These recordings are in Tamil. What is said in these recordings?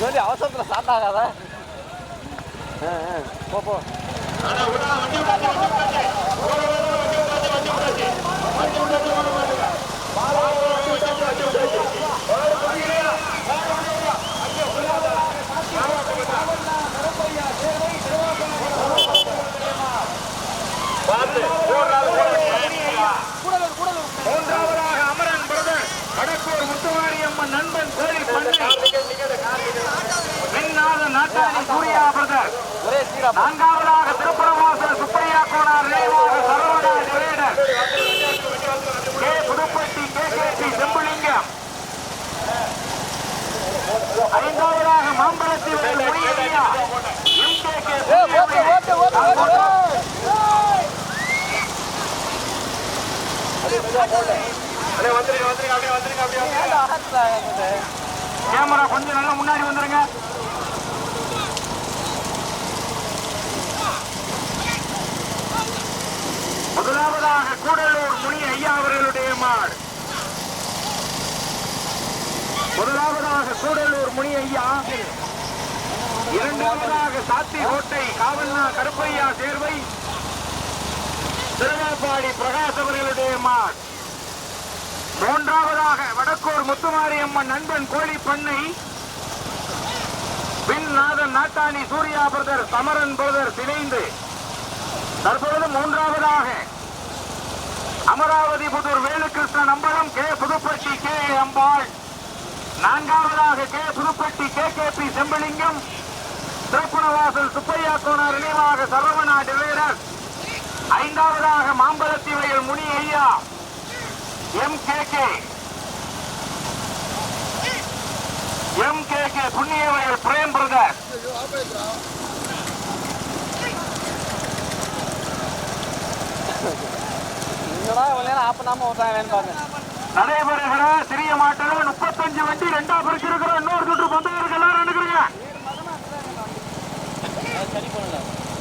முன்னாடி அவசரத்தில் ஸ்டார்ட் ஆகாத ஆ ஆ போ போ மூன்றாவதாக அமரன் பிரதர் வடக்கூர் முத்துமாரியம்மன் நண்பன் கோழி பண்ணை பின்னாத நாட்டாணி சூர்யா பிரதர். நான்காவதாக திருப்புறவாசல் சுப்பையா கோனார் நினைவாக Saravana divider K Pudupatti K K P Sempulingam ஐந்தாவதாக எம் கே கே ஆகுது? கேமரா கொஞ்சம் நல்லா முன்னாடி வந்துருங்க முதலாவதாக கூடலூர் முனி ஐயா அவர்களுடைய மாடு. முதலாவதாக கூடலூர் முனி ஐயா இரண்டாவதாக சாத்தி கோட்டை காவல்னா கருப்பையா சேர்வை திருவாப்பாடி பிரகாஷ் அவர்களுடைய மாடு. மூன்றாவதாக வடக்கூர் முத்துமாரியம்மன் நண்பன் கோழி பண்ணை பின் நாதன் நாட்டாணி சூர்யா பிரதர் சமரன் பிரதர் சிதைந்து தற்பொழுது மூன்றாவதாக அமராவதி புதூர் வேலுகிருஷ்ணன் அம்பலம் கே புதுப்பட்டி கே அம்பாள். நான்காவதாக K Pudupatti K K P Sembalingam. Thiruppanavasal Subbaiya Konar நினைவாக சரவணா டிவேரர் ஐந்தாவதாக மாம்பலத்தி வயல் முனி ஐயா M K K. M K K Punniyavayal Prem brother. நடைபெறுகிற சிறிய மாட்டில் முப்பத்தஞ்சு வண்டி ரெண்டா பிரிச்சிருக்கிற இன்னொரு சுற்று பந்தயருக்கு எல்லாரும் அனுக்குறீங்க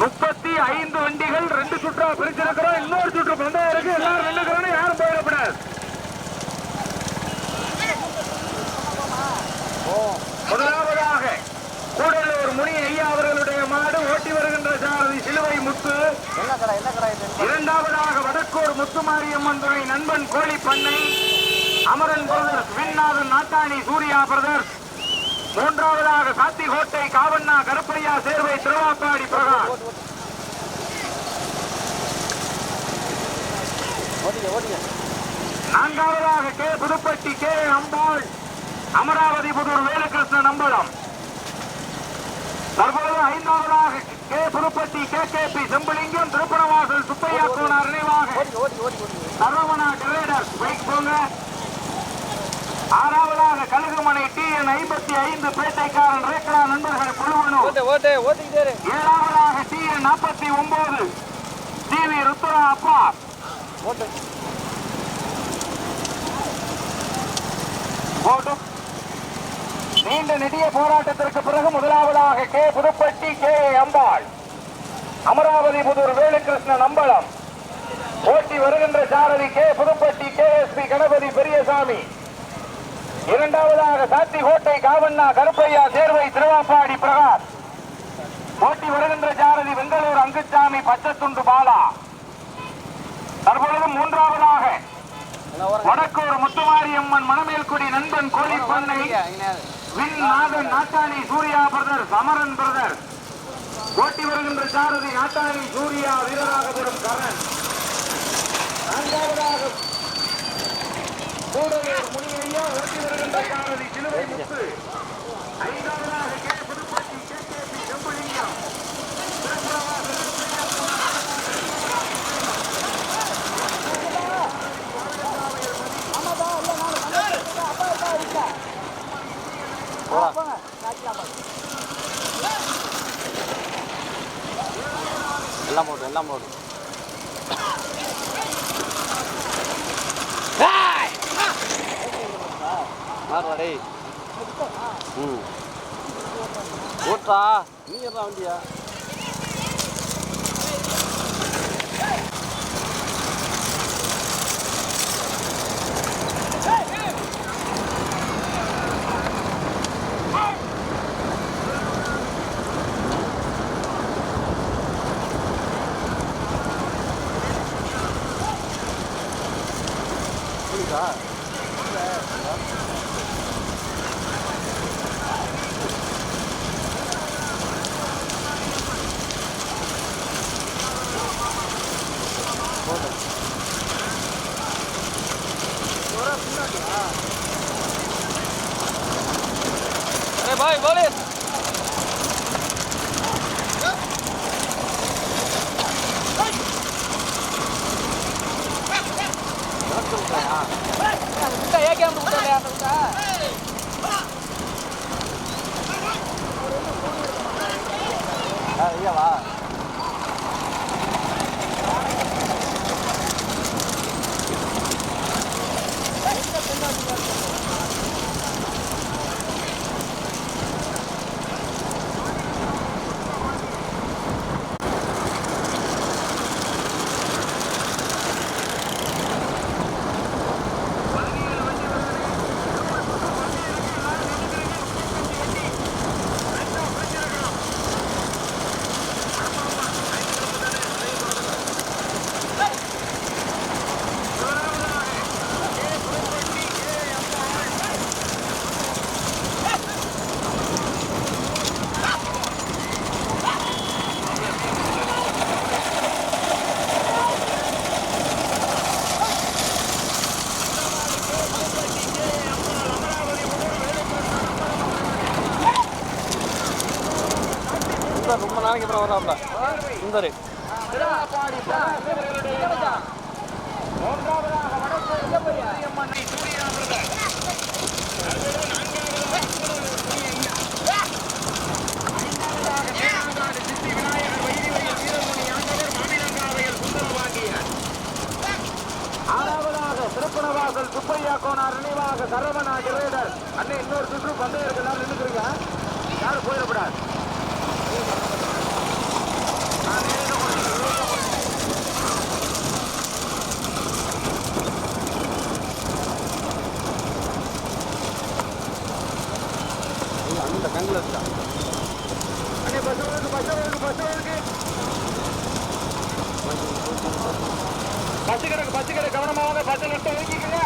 முப்பத்தி ஐந்து வண்டிகள் ரெண்டு சுற்றா பிரிச்சிருக்கிறோம். இன்னொரு சுற்று பந்தயம் எல்லாரும் நின்றுக்கிறோம் யாரும் போயிடக்கூடாது முதலாவது கூடலூர் முனி ஐயா அவர்களுடைய மாடு ஓட்டி வருகின்ற சாரதி சிலுவை முத்து. இரண்டாவதாக வடக்கூர் முத்துமாரியம்மன் துறை நண்பன் கோழி பண்ணை. Amaran brothers Vinnathan Nattani Surya brothers. மூன்றாவதாக சாத்திகோட்டை காவண்ணா கருப்பையா சேர்வை திருவாப்பாடி பிரகாஷ். நான்காவதாக கே புதுப்பட்டி கே அம்பாள். அமராவதி புதூர் வேலுகிருஷ்ணன் அம்பலம். தற்போது ஐந்தாவதாக K Pudupatti K K P Sembalingam Thiruppanavasal Subbaiya Konar நினைவாக. சரவணா டிவைடர்ஸ் பைக் போங்க. ஆறாவதாக கழுகுமனை டி என் ஐம்பத்தி ஐந்து பேட்டைக்காரன் ரேக்ரா நண்பர்கள் இரு ஏழாவதாக டி என் நாற்பத்தி ஒன்பது டி வி ருத்ரா அப்பா. ஓட்டு. போட்டும் நீண்ட நெடிய போராட்டத்திற்கு பிறகு முதலாவதாக கே. புதுப்பட்டி கே. அம்பாள். அமராவதி புதூர் வேலுகிருஷ்ணன் அம்பலம். ஓட்டி வருகின்ற சாரதி K. Pudupatti K. S. P. Ganapathi Periyasamy. இரண்டாவதாக சாத்திகோட்டை காவண்ணா கருப்பையா சேர்வை திருவாப்பாடி பிரகாஷ். ஓட்டி வருகின்ற சாரதி வெங்கலூர் அங்குச்சாமி பச்சத்துண்டு பாலா. தற்பொழுது மூன்றாவதாக வடக்கூர் முத்துமாரியம்மன் மணமேல்குடி நண்பன் கோழி பண்ணை வின் நாதன் சூர்யா பிரதர் சமரன் பிரதர். ஓட்டி வருகின்ற சாரதி நாட்டாணி சூர்யா வீரராகபுரம் கரண் நான்காவதாக கூடலூர் முனியையா ஓட்டி வருகின்ற சாரதி சிலுவை முத்து. ஐந்தாவதாக K Pudupatti K K P Sembalingam எல்லாம் போடு எல்லாம் போடு. மாறுவாடே ம். ஓட்டா நீ ஏறா வண்டியா. இருக்கா 감사합니다. 어? 인더리. பஸ் கிடக்கு பஸ் கிடக்கு கவனமா வாங்க நிறுத்த ஒதுக்கிக்கங்க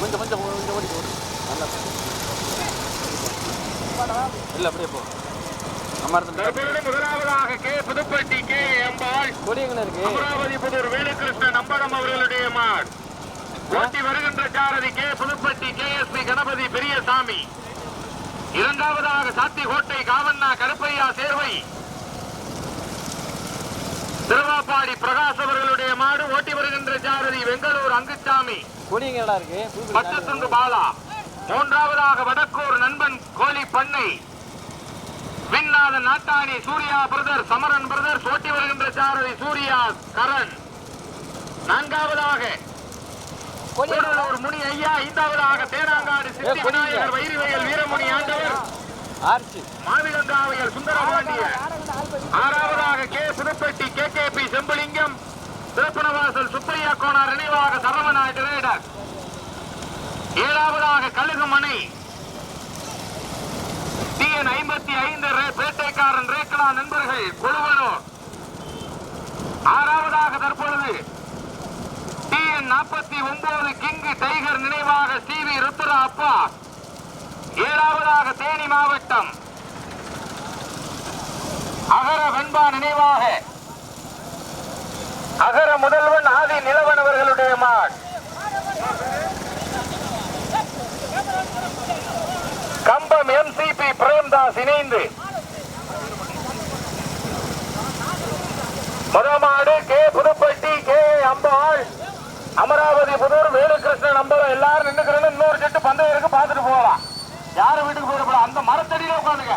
கொஞ்சம் கொஞ்சம் கொஞ்சம் ஓடி ஓடி நல்லா இல்லை அப்படியே போ. முதலாவதாக கே புதுப்பட்டி கே எம்பாள். இருக்கு. அமராவதி புதூர் வேலுகிருஷ்ணன் நம்பரம் அவர்களுடைய மாட் ஓட்டி வருகின்ற சாரதி K Pudupatti K S P Ganapathi Periyasamy. இரண்டாவதாக சாத்திகோட்டை காவண்ணா கருப்பையா சேர்வை. திருவாப்பாடி பிரகாஷ் அவர்களுடைய மாடு ஓட்டி வருகின்ற சாரதி வெங்கலூர் அங்குச்சாமி. பச்சத்துண்டு பாலா. மூன்றாவதாக வடக்கூர் நண்பன் கோழி பண்ணை. விண்ணாதன் நாட்டாணி சூர்யா பிரதர் சமரன் பிரதர் ஓட்டி வருகின்ற சாரதி சூர்யா கரண். நான்காவதாக முனி ஐயா ஐந்தாவதாக தேனாங்காடு சித்தி. விநாயகர் வைரிவயல் வீரமுனி ஆண்டவர். மாவிலங்காவையர் சுந்தரபாண்டியர் ஆறாவதாக K. Pudupatti K. K. P. Sembalingam. Thiruppanavasal Subbaiah Konar நினைவாக சரவணா டிரேடர் ஏழாவதாக கழுகுமனை. டிஎன் ஐம்பத்தி ஐந்து பேட்டைக்காரன் ரேக்கலா நண்பர்கள் குழுவனூர் ஆறாவதாக தற்பொழுது டிஎன் நாற்பத்தி ஒன்பது கிங்கு டைகர் நினைவாக சி. வி. ருத்ரா அப்பா. ஏழாவதாக தேனி மாவட்டம். அகர வெண்பா நினைவாக. அகர முதல்வன் ஆதி நிலவன் அவர்களுடைய மாட் கம்பம் எம்சிபி பிரேம்தாஸ் இணைந்து. முதமாடு கே புதுப்பட்டி கே அம்பாள். அமராவதி புதூர் வேலுகிருஷ்ணன் அம்பலம் எல்லாரும் நின்னுக்கிறேன்னு இன்னொரு செட்டு பந்தயம் இருக்கு பார்த்துட்டு போகலாம் யாரும் வீட்டுக்கு போயிடக்கூடாது அந்த மரத்தடியில உட்காந்துங்க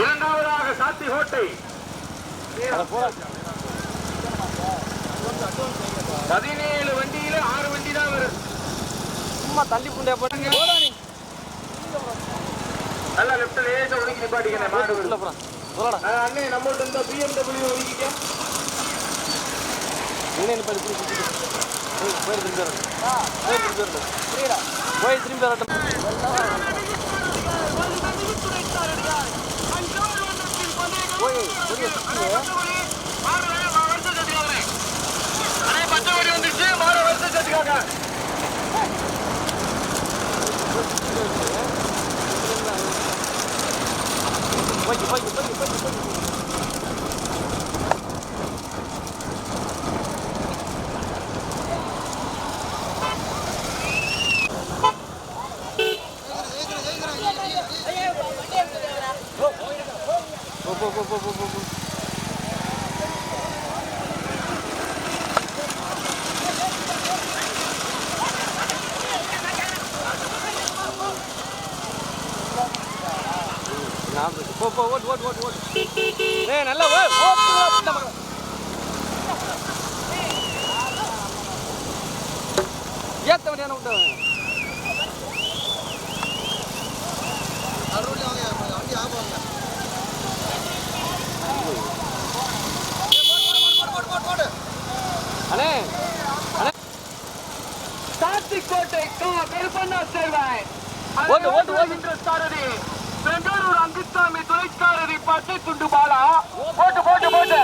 இரண்டாவதாக சாத்தி கோட்டை பதினேழு வண்டியில ஆறு வண்டி தான் வருது சும்மா தள்ளி புண்டையா போட்டு போடா நீ. நல்லா லெப்ட்ல ஏச ஒதுக்கி நிப்பாட்டிக்கிறேன் மாடு. உள்ள. போறான் சொல்லடா அண்ணே நம்மள்ட்ட இந்த பிஎம்டபிள்யூ ஒதுக்கிக்க என்ன புடி போய் போய் திரும்பி வரட்டும். போய் திரும்பி வரட்டும் புரியுதா போய் திரும்பி வரட்டும் போய் புரிய சுத்தி பச்சை வடி வந்துருச்சு மாடு வருஷம் சேர்த்துக்காங்க போய் போய் போய் போய் போய் போ போ போ போ போ போ ஓட் ஓட் ஓட் ஓட் ஏ நல்லா ஓ ஓட் ஓட் ஏத்த வேண்டியான விட்டவன் அருள் அவங்க வண்டி ஆகுவாங்க அண்ணே சாத்திக்கோட்டை கோ. கருப்பண்ணா சேர்வாய் ஓட்டு, ஓட்டு, ஓட்டு. சாரதி பெங்களூர் அங்குசாமி துணைச்சாரதி பச்சை துண்டு பாலா. போட்டு போட்டு போட்டு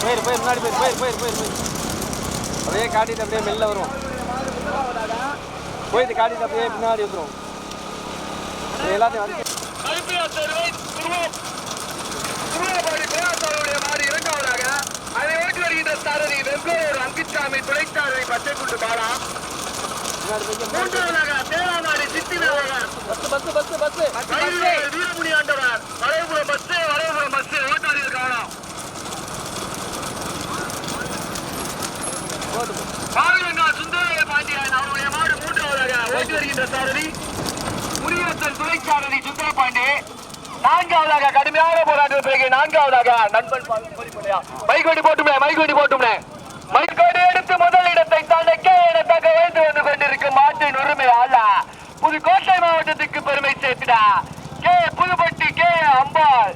போயிரு போயிரு முன்னாடி போயிரு போயிரு போயிரு போயிரு போயிரு அப்படியே காட்டிட்டு அப்படியே மெல்ல வரும் போயிட்டு காட்டிட்டு அப்படியே பின்னாடி வந்துடும் எல்லாத்தையும் வந்து முத்துசாமி துளைத்தாரரை பச்சை குண்டு பாலா. மூன்றாவதாக தேராநாடு சித்தி விநாயகர் வீரமுனி ஆண்டவர். வளைவுபுரம் பஸ் வளைவுபுரம் பஸ் ஓட்டாளி இருக்காங்களா பாவிலங்கா சுந்தரராய பாண்டியன் அவருடைய மாடு மூன்றாவதாக ஓட்டி வருகின்ற சாரதி. முனியத்தன் துறைச்சாரதி சுந்தரபாண்டே. நான்காவதாக கடுமையான போராட்டம் பிறகு நான்காவதாக நண்பன் பைக் வண்டி போட்டுமே மைக் வண்டி போட்டுமே மைக் வண்டி தனக்க இடத்தாக வைத்து வந்து கொண்டிருக்கும் மாட்டின் உரிமை அல்ல. புதுக்கோட்டை மாவட்டத்துக்கு பெருமை சேர்த்திடா. K. Pudupatti K. Ambal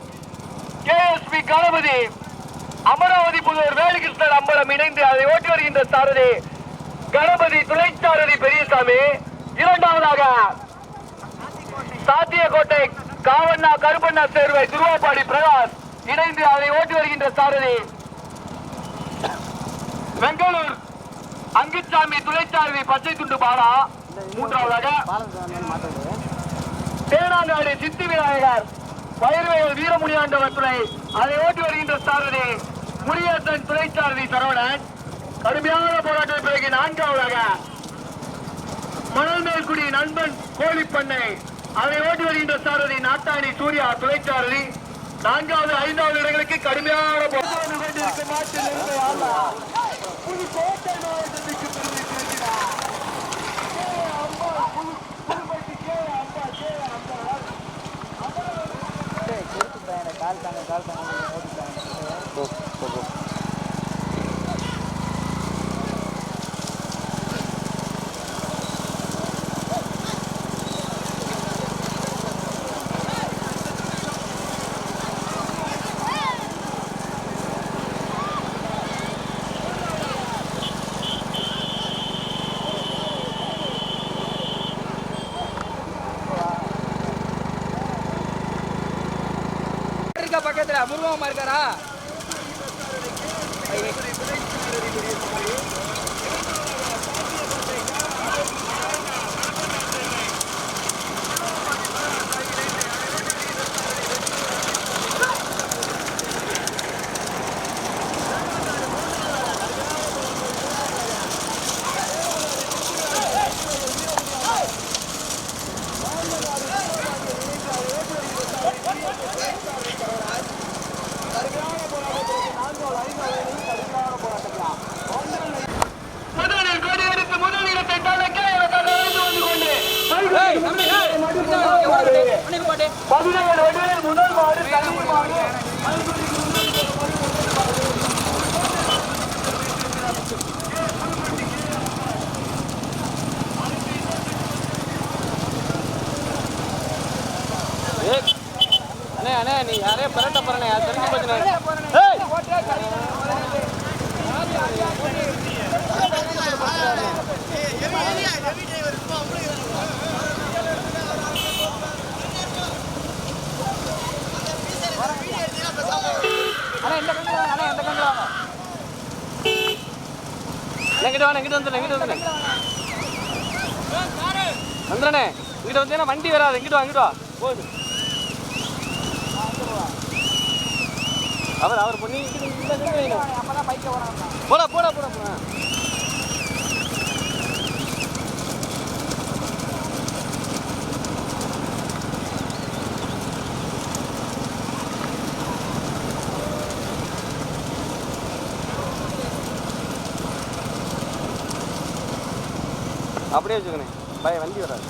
KSP Ganapathi Amaravathi Pudur Velukrishnan Ambalam இணைந்து அதை ஓட்டி வருகின்ற சாரதி கணபதி துணை சாரதி பெரியசாமி. இரண்டாவதாக சாத்தியக்கோட்டை காவண்ணா கருப்பண்ணா சேர்வை திருவாப்பாடி பிரகாஷ் இணைந்து அதை ஓட்டி வருகின்ற சாரதி. பெங்களூர் அங்குச்சாமி துணைச்சாரதி பச்சை துண்டு பாலா. மூன்றாவதாக தேனாங்காடு சித்தி விநாயகர் பயிர்வேல் வீரமுனியாண்டவர் துணை. அதை ஓட்டி வருகின்ற சாரதி முனியரசன் துணை சரவணன். கடுமையான போராட்ட பிறகு நான்காவதாக மணல் மேல்குடி நண்பன் கோழிப்பண்ணை. அதை ஓட்டி வருகின்ற சாரதி நாட்டாணி சூர்யா துணைச்சாரதி நான்காவது ஐந்தாவது இடங்களுக்கு கடுமையான போராட்டம் கால் தாங்க கால் தாங்க. துருவமாக இருக்காரா? நீ யாரே பரட்ட போறனே அது தெரிஞ்சு போச்சுனே ஏய்! அண்ணா இந்த கண்டு வாங்க அண்ணா இந்த கண்டு வாங்க. எங்கிட்ட வாங்க எங்கிட்ட வந்துடுறேன் எங்கிட்ட வந்துடுறேன் வந்துடுறேனே இங்கிட்ட வந்தீங்கன்னா வண்டி வராது இங்கிட்டு வா இங்கிட்டு வா. போகுது. அவர் அவர் பொண்ணு. அப்பதான் பைக்கை போடா போடா போடா போடா. அப்படியே வச்சுக்கணே பய வண்டி வராது.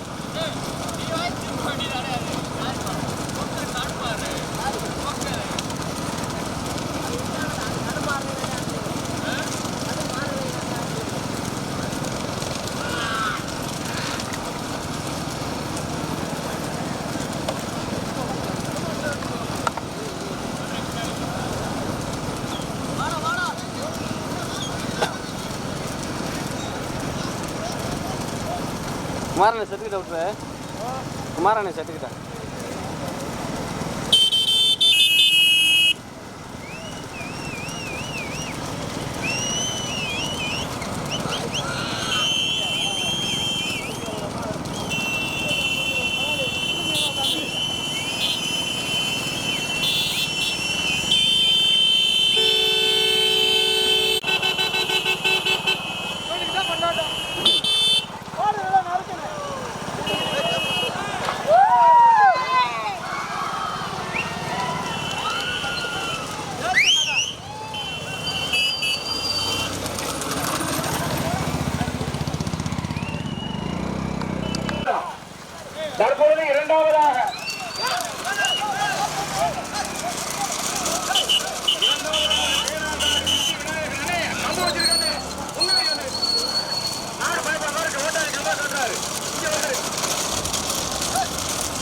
குமாரனை செத்துக்கிட்ட விட்டுரு. குமாரனை செட்டுக்கிட்ட தற்பொழுது இரண்டாவதாக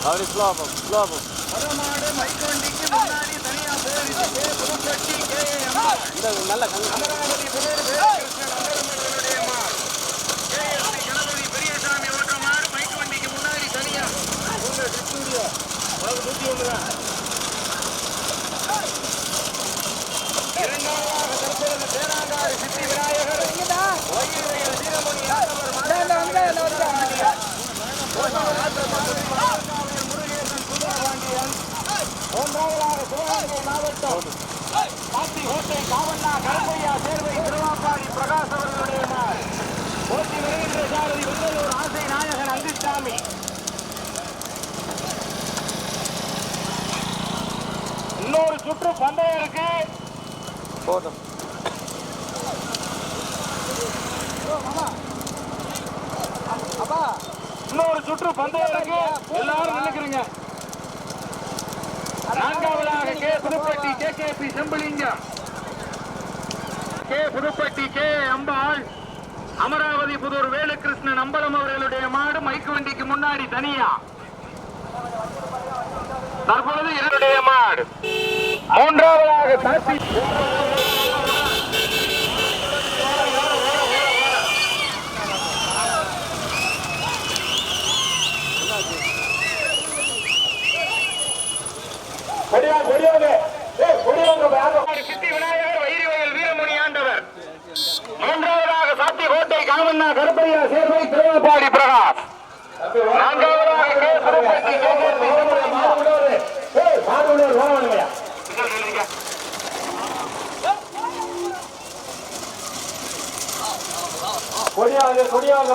அப்படி ஆகும் வடமாடு மைக்கோண்டிக்கு முன்னாடி தனியா போயிடுச்சு கே. Pudupatti K M. இந்த நல்ல அமராவதி புதூர் வேலுகிருஷ்ணன் அம்பலமர்களுடைய மாடு. KSP கணபதி பெரியசாமி ஓட்டுற மாடு மைக் வண்டிக்கு முன்னாடி தனியா. உங்க ஸ்டூடியோ. உனக்கு நூத்தி ஒண்ணுதான். இரண்டாவதாக தற்பொழுது தேனாங்காடு சித்தி விநாயகர் வயிறுவையில் வீரமணி ஆண்டவர் மாடு. முருகேசன் சுந்தரபாண்டியன். மூன்றாவதாக சிவகங்கை மாவட்டம் பாத்தி கோட்டை காவண்ணா கருப்பையா சேர்வை திருவாப்பாடி பிரகாஷ் அவர்களுடைய நாள் போட்டி வருகின்ற சாரதி வெள்ளலூர் ஆசை நாயகன் அங்குசாமி இன்னொரு சுற்று பந்தயம் இருக்கு போதும். அப்பா இன்னொரு சுற்று பந்தயம் இருக்கு எல்லாரும் நினைக்கிறீங்க. நான்காவதாக K. Pudupatti K. K. P. Sembalingam. K. Pudupatti K. Ambal Amaravathi Pudur Velukrishnan Ambalam அவர்களுடைய மாடு மைக்கு வண்டிக்கு முன்னாடி தனியா. தற்பொழுது என்னுடைய மாடு. மூன்றாவதாக கொடியாங்க